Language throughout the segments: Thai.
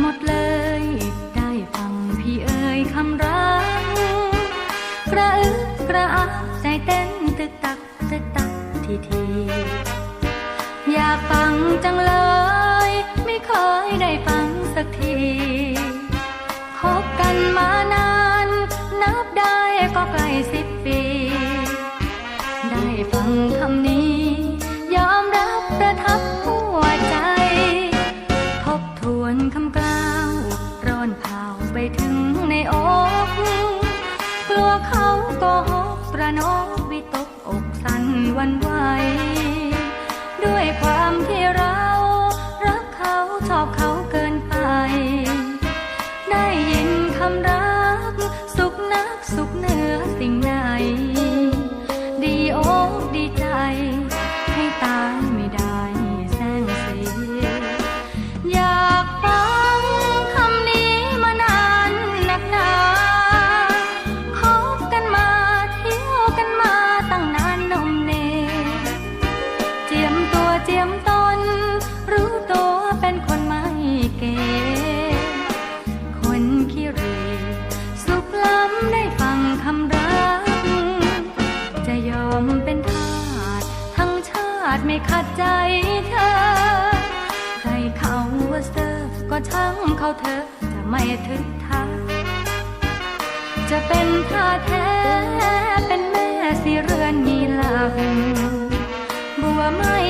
หมดเลย ได้ฟังพี่เอ่ยคำรักกระอึกกระอักใจเต้นตึกตักตึกตักทีทีอยากฟังจังเลย ไม่เคยได้ฟังสักที กลัวเขาโกหกประนกวิตกอกสั่นวันไหว ด้วยความที่เรา รักเขาชอบเขาเกินไป ได้ยินคำรัก สุขนักสุขเหนือสิ่งไหน ดีอกดีใจ ให้ตาย เก๋คนขี้เหรสุขล้ำได้ฟังคำรัก จะยอมเป็นทาสทั้งชาติไม่ขัดใจเธอ ใครเขาว่าเซิร์ฟก็ช่างเขาเธอจะไม่ทึกทักจะเป็นท่าแท้เป็นแม่สิเรือนมีหลักบัวไม่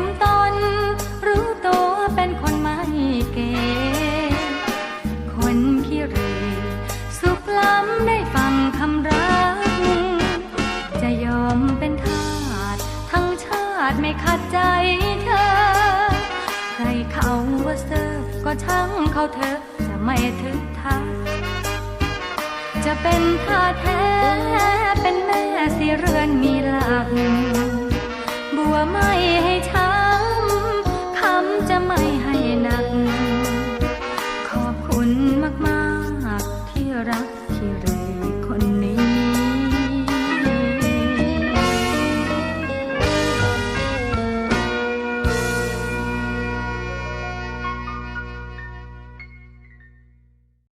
มตน รู้ตัวเป็นคนไม่เก๋คนขี้เหรสุขล้ำได้ฟังคำรัก จะยอมเป็นทาสทั้งชาติไม่ขัดใจเธอ ใครเขาว่าเซิร์ฟก็ช่างเขาเถอะจะไม่ทึกทักจะเป็นท่าแท้ healing.